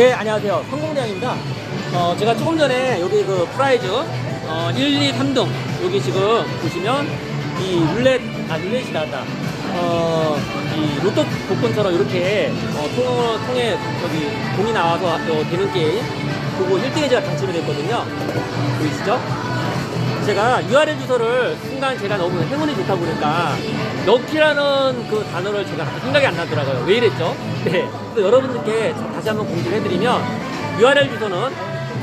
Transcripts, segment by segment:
네, 안녕하세요. 성공대장입니다. 어, 제가 조금 전에 여기 그 프라이즈, 어, 1, 2, 3등, 여기 지금 보시면 이 룰렛, 아, 룰렛이 나왔다. 어, 이 로또 복권처럼 이렇게, 어, 통, 통에 여기 공이 나와서 어, 되는 게임. 그거 1등에 제가 당첨이 됐거든요. 보이시죠? 제가 URL 주소를 순간 제가 너무 행운이 좋다 보니까 럭키라는 그 단어를 제가 생각이 안 나더라고요. 왜 이랬죠? 네. 그래서 여러분들께 다시 한번 공지를 해드리면 URL 주소는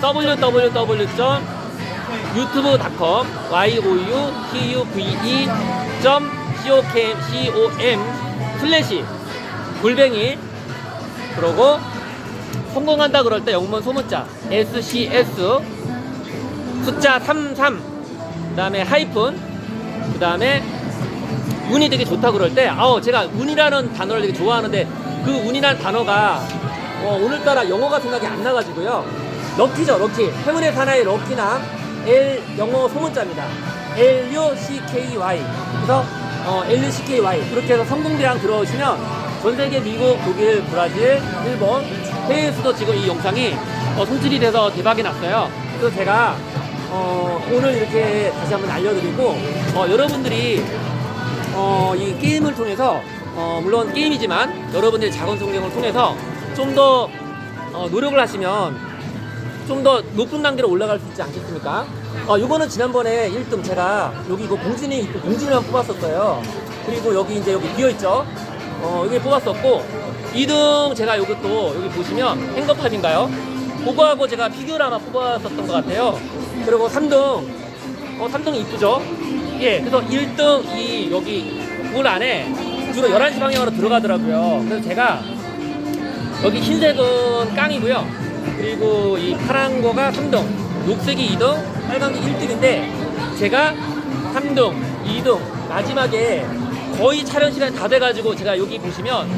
www.youtube.com y-o-u-t-u-v-e.com 슬래시 골뱅이 그러고 성공한다 그럴 때 영문 소문자 SCS 숫자 33 그다음에 하이픈 그다음에 운이 되게 좋다 그럴 때 아우 제가 운이라는 단어를 되게 좋아하는데 그 운이라는 단어가 어, 오늘따라 영어가 생각이 안 나가지고요. 럭키죠 럭키. 행운의 사나이 럭키남 L 영어 소문자입니다. L U C K Y. 그래서 어, L U C K Y. 그렇게 해서 성공대랑 들어오시면 전 세계 미국 독일 브라질 일본 해외에서도 지금 이 영상이 어, 송출이 돼서 대박이 났어요. 그래서 제가 어, 오늘 이렇게 다시 한번 알려드리고 어, 여러분들이 어, 이 게임을 통해서 어, 물론 게임이지만 여러분들의 작은 성경을 통해서 좀더 어, 노력을 하시면 좀 더 높은 단계로 올라갈 수 있지 않겠습니까? 어, 요거는 지난번에 1등 제가 여기 이거 공진이 있고 공진이만 뽑았었어요. 그리고 여기 이제 여기 비어 있죠? 어, 여기 뽑았었고 2등 제가 또 여기 보시면 행거팝인가요? 그거하고 제가 피규어를 아마 뽑았었던 것 같아요. 그리고 3등 어, 3등 이쁘죠? 예, 그래서 1등 이 여기 물 안에 주로 11시 방향으로 들어가더라고요. 그래서 제가 여기 흰색은 깡이고요. 그리고 이 파란 거가 3등, 녹색이 2등, 빨간 게 1등인데 제가 3등, 2등, 마지막에 거의 촬영 시간이 다 돼가지고 제가 여기 보시면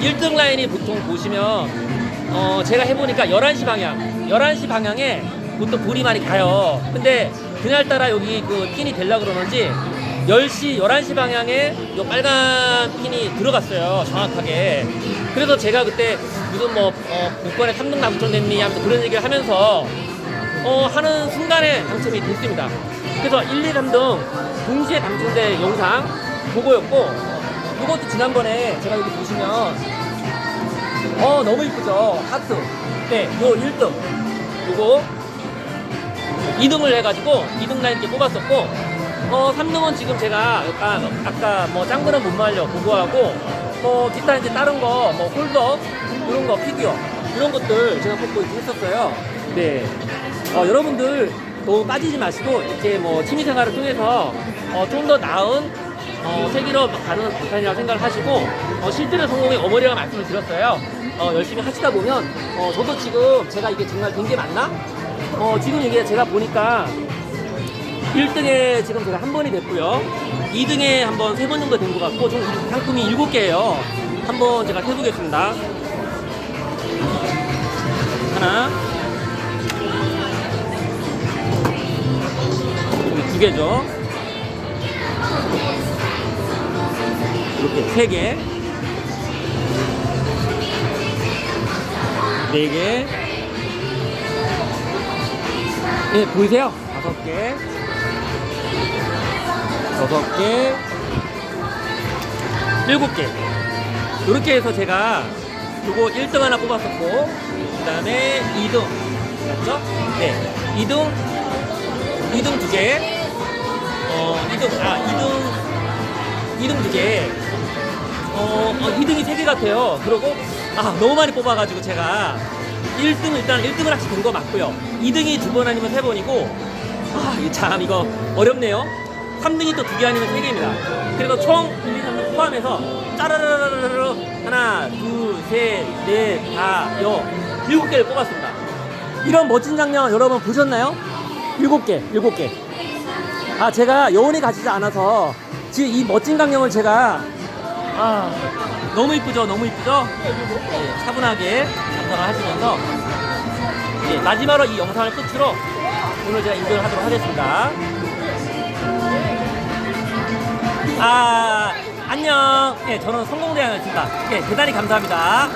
1등 라인이 보통 보시면 어 제가 해보니까 11시 방향, 11시 방향에 보통 볼이 많이 가요. 근데 그날따라 여기 그 핀이 되려 그러는지 10시, 11시 방향에 요 빨간 핀이 들어갔어요. 정확하게. 그래서 제가 그때 무슨 뭐, 어, 복권에 3등 당첨됐니 하면서 그런 얘기를 하면서, 어, 하는 순간에 당첨이 됐습니다. 그래서 1, 2, 3등 동시에 당첨된 영상 보고였고, 이것도 지난번에 제가 여기 보시면, 어, 너무 이쁘죠? 하트. 네, 요 1등. 요거 2등을 해가지고 2등 라인 이렇게 뽑았었고 어 3등은 지금 제가 아까, 아까 뭐 짱구는 못 말려 보고하고 뭐 기타 이제 다른 거 뭐 홀더 이런 거 피규어 이런 것들 제가 뽑고 했었어요. 네. 어, 여러분들 너무 빠지지 마시고 이렇게 뭐 취미생활을 통해서 어, 좀 더 나은 어, 세계로 가는 방탄이라고 생각을 하시고 어, 실제로 성공의 어머니가 말씀을 드렸어요. 어, 열심히 하시다 보면 어, 저도 지금 제가 이게 정말 된 게 맞나? 어, 지금 이게 제가 보니까 1등에 지금 제가 한 번이 됐고요. 2등에 한 번 세 번 정도 된 것 같고, 총 상품이 7개예요. 한번 제가 해보겠습니다. 하나. 두 개죠. 이렇게 세 개. 네 개. 예, 보이세요? 다섯 개. 여섯 개. 일곱 개. 이렇게 해서 제가 요거 1등 하나 뽑았었고, 그 다음에 2등. 맞죠? 네. 2등, 2등 두 개. 어, 2등, 아, 2등, 2등 두 개. 어, 어 2등이 세 개 같아요. 그리고, 아, 너무 많이 뽑아가지고 제가 1등 일단 1등을 같이 된거 맞고요. 2등이 두 번 아니면 세 번이고, 아, 이참 이거 어렵네요. 3등이 또 두 개 아니면 세 개입니다. 그래서 총 1, 2, 3등 포함해서 짜라라라라라 하나, 둘, 셋, 넷, 다, 여, 일곱 개를 뽑았습니다. 이런 멋진 장면 여러분 보셨나요? 일곱 개, 일곱 개. 아, 제가 여운이 가지지 않아서 지금 이 멋진 강령을 제가 아, 너무 이쁘죠? 너무 이쁘죠? 네, 차분하게 감상을 하시면서 네, 마지막으로 이 영상을 끝으로 오늘 제가 인도를 하도록 하겠습니다. 아, 안녕. 예, 저는 성공대학이었습니다. 예, 대단히 감사합니다.